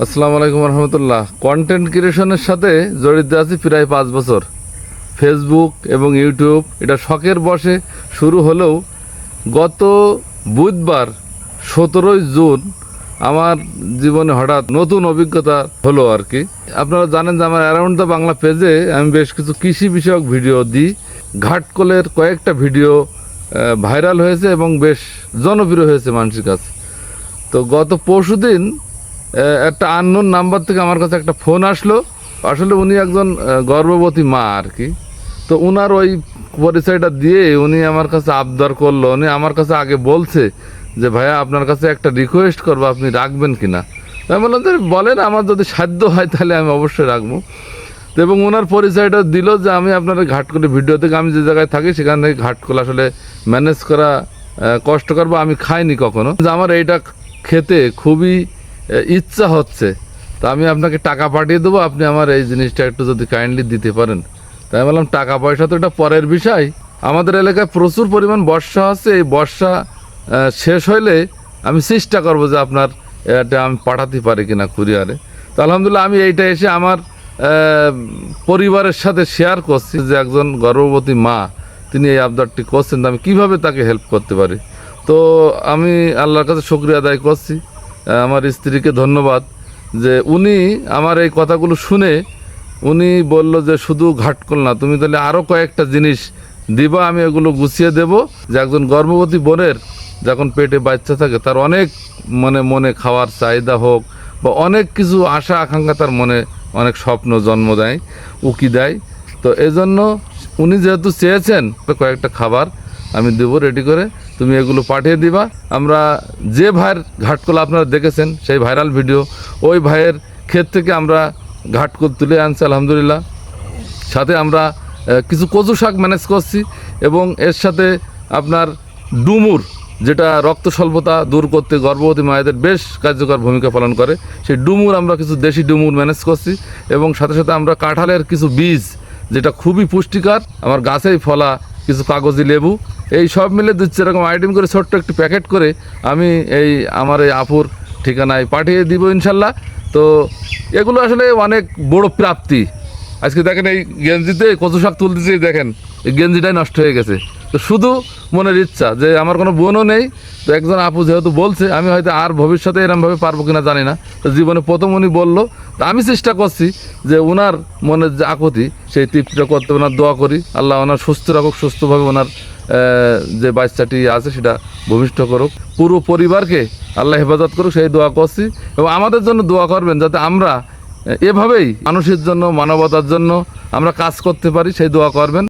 আসসালামু আলাইকুম রহমতুল্লাহ। কন্টেন্ট ক্রিয়েশনের সাথে জড়িত আছি প্রায় পাঁচ বছর। ফেসবুক এবং ইউটিউব এটা শখের বসে শুরু হলেও গত বুধবার সতেরোই জুন আমার জীবনে হঠাৎ নতুন অভিজ্ঞতা হলো আর কি। আপনারা জানেন যে আমার অ্যারাউন্ড দ্য বাংলা পেজে আমি বেশ কিছু কৃষি বিষয়ক ভিডিও দিই। ঘাটকলের কয়েকটা ভিডিও ভাইরাল হয়েছে এবং বেশ জনপ্রিয় হয়েছে মানুষের কাছে। তো গত পরশু দিন একটা আননোন নাম্বার থেকে আমার কাছে একটা ফোন আসলো। আসলে উনি একজন গর্ভবতী মা আর কি। তো উনার ওই পরিচয়টা দিয়ে উনি আমার কাছে আবদার করল। উনি আমার কাছে আগে বলছে যে, ভাইয়া, আপনার কাছে একটা রিকোয়েস্ট করব, আপনি রাখবেন কিনা? তো আমি বললাম যে বলেন, আমার যদি সাধ্য হয়, তাহলে আমি অবশ্যই রাখব। এবং ওনার পরিচয়টা দিল যে, আমি আপনার ঘাটকলে ভিডিও থেকে, আমি যে জায়গায় থাকি, সেখান থেকে ঘাটকল আসলে ম্যানেজ করা কষ্টকর বা আমি খাইনি কখনো। যে, আমার এইটা খেতে খুবই ইচ্ছা হচ্ছে। তা আমি আপনাকে টাকা পাঠিয়ে দেবো, আপনি আমার এই জিনিসটা একটু যদি কাইন্ডলি দিতে পারেন। তাই আমি বললাম, টাকা পয়সা তো এটা পরের বিষয়। আমাদের এলাকায় প্রচুর পরিমাণ বর্ষা আছে, এই বর্ষা শেষ হইলে আমি চেষ্টা করব যে আপনার এটা আমি পাঠাতে পারি কিনা কুরিয়ারে। তো আলহামদুলিল্লাহ আমি এইটা এসে আমার পরিবারের সাথে শেয়ার করছি যে একজন গর্ভবতী মা, তিনি এই আবদারটি করছেন, আমি কীভাবে তাকে হেল্প করতে পারি? তো আমি আল্লাহর কাছে শুক্রিয়া আদায় করছি। আমার স্ত্রীকে ধন্যবাদ যে উনি আমার এই কথাগুলো শুনে উনি বলল যে শুধু ঘাটকল না, তুমি তাহলে আরও কয়েকটা জিনিস দিবা, আমি এগুলো গুছিয়ে দেব। যে একজন গর্ভবতী বোনের যখন পেটে বাচ্চা থাকে, তার অনেক মানে মনে খাওয়ার চাহিদা হোক বা অনেক কিছু আশা, আকাঙ্ক্ষা তার মনে অনেক স্বপ্ন, জন্ম দেয়, উকি দেয়। তো এজন্য উনি যেহেতু চেয়েছেন কয়েকটা খাবার আমি দেবো রেডি করে। তুমি এগুলো পাঠিয়ে দিবা। আমরা যে ভাইয়ের ঘাটকল আপনারা দেখেছেন, সেই ভাইরাল ভিডিও, ওই ভাইয়ের ক্ষেত থেকে আমরা ঘাটকল তুলে আনছি, আলহামদুলিল্লাহ। সাথে আমরা কিছু কচু শাক ম্যানেজ করছি এবং এর সাথে আপনার ডুমুর, যেটা রক্ত স্বল্পতা দূর করতে গর্ভবতী মায়েদের বেশ কার্যকর ভূমিকা পালন করে, সেই ডুমুর আমরা কিছু দেশি ডুমুর ম্যানেজ করছি এবং সাথে সাথে আমরা কাঁঠালের কিছু বীজ, যেটা খুবই পুষ্টিকর, আমার গাছেই ফলা কিছু কাগজি লেবু এই সব মিলে দিচ্ছে, এরকম আইটেম করে ছোট্ট একটি প্যাকেট করে আমি এই আমার এই আপুর ঠিকানায় পাঠিয়ে দিব ইনশাল্লাহ। তো এগুলো আসলে অনেক বড় প্রাপ্তি। আজকে দেখেন এই গেঞ্জিতে কত শাক তুলতেছি, দেখেন, এই গেঞ্জিটাই নষ্ট হয়ে গেছে। তো শুধু মনের ইচ্ছা যে আমার কোনো বোনও নেই, তো একজন আপু যেহেতু বলছে, আমি হয়তো আর ভবিষ্যতে এরমভাবে পারব কিনা জানি না। তো জীবনে প্রথম উনি বলল, তা আমি চেষ্টা করছি যে ওনার মনের যে আকুতি, সেই তৃপ্তিটা করতে ওনার দোয়া করি। আল্লাহ ওনার সুস্থ রাখুক, সুস্থভাবে ওনার যে বাচ্চাটি আছে সেটা ভূমিষ্ঠ করুক। পুরো পরিবারকে আল্লাহ হেফাজত করুক, সেই দোয়া করছি এবং আমাদের জন্য দোয়া করবেন যাতে আমরা এভাবেই মানুষের জন্য, মানবতার জন্য আমরা কাজ করতে পারি, সেই দোয়া করবেন।